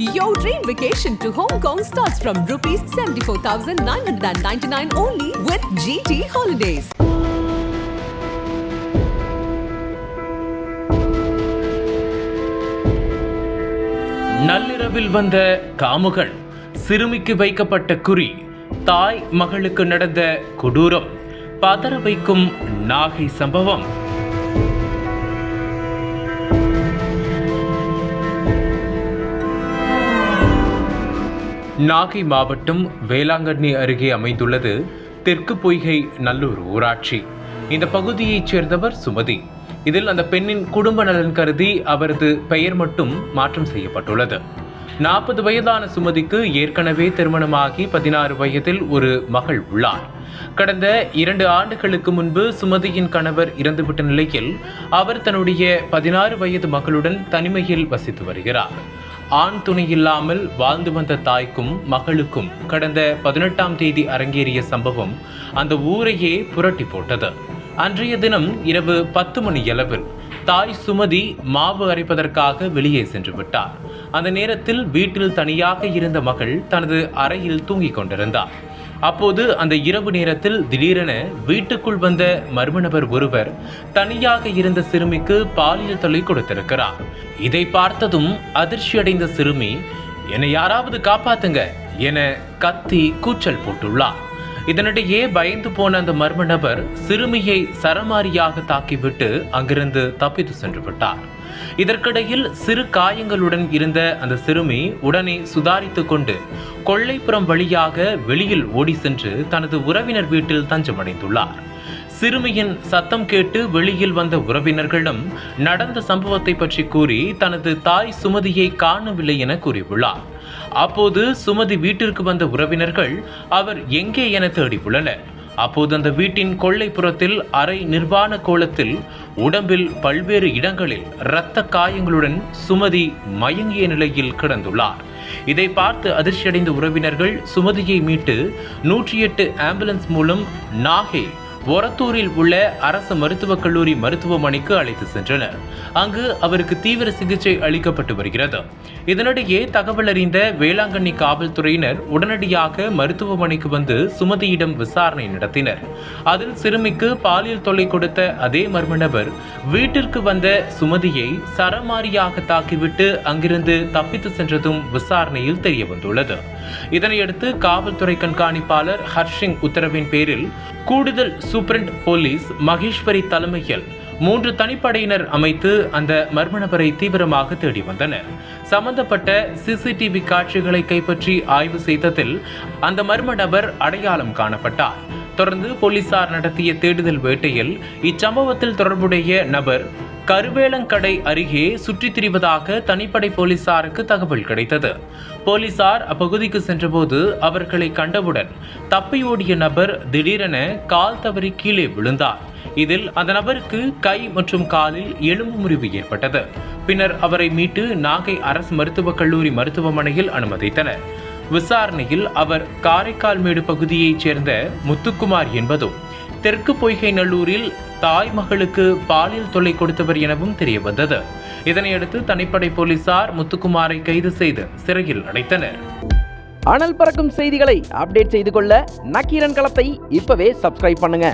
Your dream vacation to Hong Kong starts from rupees 74,999 only with GT Holidays. நள்ளிரவில் வந்த காமுகன் சிறுமிக்கு வைக்கப்பட்ட குறி தாய் மகளுக்கு நடந்த கொடூரம் பதற வைக்கும் நாகை சம்பவம் நாகை மாவட்டம் வேளாங்கண்ணி அருகே அமைந்துள்ளது தெற்கு பொய்கை நல்லூர் ஊராட்சி. இந்த பகுதியைச் சேர்ந்தவர் சுமதி. இதில் அந்த பெண்ணின் குடும்ப நலன் கருதி அவரது பெயர் மட்டும் மாற்றம் செய்யப்பட்டுள்ளது. நாற்பது வயதான சுமதிக்கு ஏற்கனவே திருமணமாகி பதினாறு வயதில் ஒரு மகள் உள்ளார். கடந்த இரண்டு ஆண்டுகளுக்கு முன்பு சுமதியின் கணவர் இறந்துவிட்ட நிலையில் அவர் தன்னுடைய பதினாறு வயது மகளுடன் தனிமையில் வசித்து வருகிறார். ஆண் துணை இல்லாமல் வாழ்ந்து வந்த தாய்க்கும் மகளுக்கும் கடந்த பதினெட்டாம் தேதி அரங்கேறிய சம்பவம் அந்த ஊரையே புரட்டி போட்டது. அன்றைய தினம் இரவு பத்து மணி அளவில் தாய் சுமதி மாவு அரைப்பதற்காக வெளியே சென்று விட்டார். அந்த நேரத்தில் வீட்டில் தனியாக இருந்த மகள் தனது அறையில் தூங்கிக் கொண்டிருந்தார். அப்போது அந்த இரவு நேரத்தில் திடீரென வீட்டுக்குள் வந்த மர்ம நபர் ஒருவர் தனியாக இருந்த சிறுமிக்கு பாலியல் தொல்லை கொடுத்திருக்கிறார். இதை பார்த்ததும் அதிர்ச்சியடைந்த சிறுமி என்னை யாராவது காப்பாத்துங்க என கத்தி கூச்சல் போட்டுள்ளார். இதனிடையே பயந்து போன அந்த மர்ம நபர் சிறுமியை சரமாரியாக தாக்கிவிட்டு அங்கிருந்து தப்பித்து சென்று விட்டார். இதற்கிடையில் சிறு காயங்களுடன் இருந்த அந்த சிறுமி உடனே சுதாரித்து கொண்டு கொள்ளைப்புறம் வழியாக வெளியில் ஓடி சென்று தனது உறவினர் வீட்டில் தஞ்சமடைந்துள்ளார். சிறுமியின் சத்தம் கேட்டு வெளியில் வந்த உறவினர்களிடம் நடந்த சம்பவத்தை பற்றி கூறி தனது தாய் சுமதியை காணவில்லை என கூறியுள்ளார். அப்போது சுமதி வீட்டிற்கு வந்த உறவினர்கள் அவர் எங்கே என தேடியுள்ளனர். அப்போது அந்த வீட்டின் கொள்ளைப்புறத்தில் அரை நிர்வாண கோலத்தில் உடம்பில் பல்வேறு இடங்களில் இரத்த காயங்களுடன் சுமதி மயங்கிய நிலையில் கிடந்துள்ளார். இதை பார்த்து அதிர்ச்சியடைந்த உறவினர்கள் சுமதியை மீட்டு நூற்றி எட்டு ஆம்புலன்ஸ் மூலம் நாகே ஒரத்தூரில் உள்ள அரசு மருத்துவக் கல்லூரி மருத்துவமனைக்கு அழைத்து சென்றனர். அங்கு அவருக்கு தீவிர சிகிச்சை அளிக்கப்பட்டு வருகிறது. இதனிடையே தகவல் அறிந்த வேளாங்கண்ணி காவல்துறையினர் உடனடியாக மருத்துவமனைக்கு வந்து சுமதியிடம் விசாரணை நடத்தினர். அதில் சிறுமிக்கு பாலியல் தொல்லை கொடுத்த அதே மர்ம நபர் வீட்டிற்கு வந்த சுமதியை சரமாரியாக தாக்கிவிட்டு அங்கிருந்து தப்பித்து சென்றதும் விசாரணையில் தெரிய வந்துள்ளது. இதனையடுத்து காவல்துறை கண்காணிப்பாளர் ஹர்ஷிங் உத்தரவின் பேரில் கூடுதல் சு சூப்பரண்ட் போலீஸ் மகேஸ்வரி தலைமையில் மூன்று தனிப்படையினர் அமைத்து அந்த மர்ம நபரை தீவிரமாக தேடி வந்தனர். சம்பந்தப்பட்ட சிசிடிவி காட்சிகளை கைப்பற்றி ஆய்வு செய்ததில் அந்த மர்ம நபர் அடையாளம் காணப்பட்டார். தொடர்ந்து போலீசார் நடத்திய தேடுதல் வேட்டையில் இச்சம்பவத்தில் தொடர்புடைய நபர் கருவேலங்கடை அருகே சுற்றித் திரிவதாக தனிப்படை போலீசாருக்கு தகவல் கிடைத்தது. போலீசார் அப்பகுதிக்கு சென்றபோது அவர்களை கண்டவுடன் தப்பி ஓடிய நபர் திடீரென கால் தவறி கீழே விழுந்தார். இதில் அந்த நபருக்கு கை மற்றும் காலில் எலும்பு முறிவு ஏற்பட்டது. பின்னர் அவரை மீட்டு நாகை அரசு மருத்துவக் கல்லூரி மருத்துவமனையில் அனுமதித்தனர். விசாரணையில் அவர் காரைக்கால் மேடு பகுதியைச் சேர்ந்த முத்துக்குமார் என்பதும் தெற்கு பொய்கை நல்லூரில் தாய் மகளுக்கு பாலியல் தொல்லை கொடுத்தவர் எனவும் தெரிய வந்தது இதனையடுத்து தனிப்படை போலீசார் முத்துக்குமாரை கைது செய்து சிறையில் அடைத்தனர். அனல் பறக்கும் செய்திகளை அப்டேட் செய்து கொள்ள நக்கீரன் களத்தை இப்பவே சப்ஸ்கிரைப் பண்ணுங்க.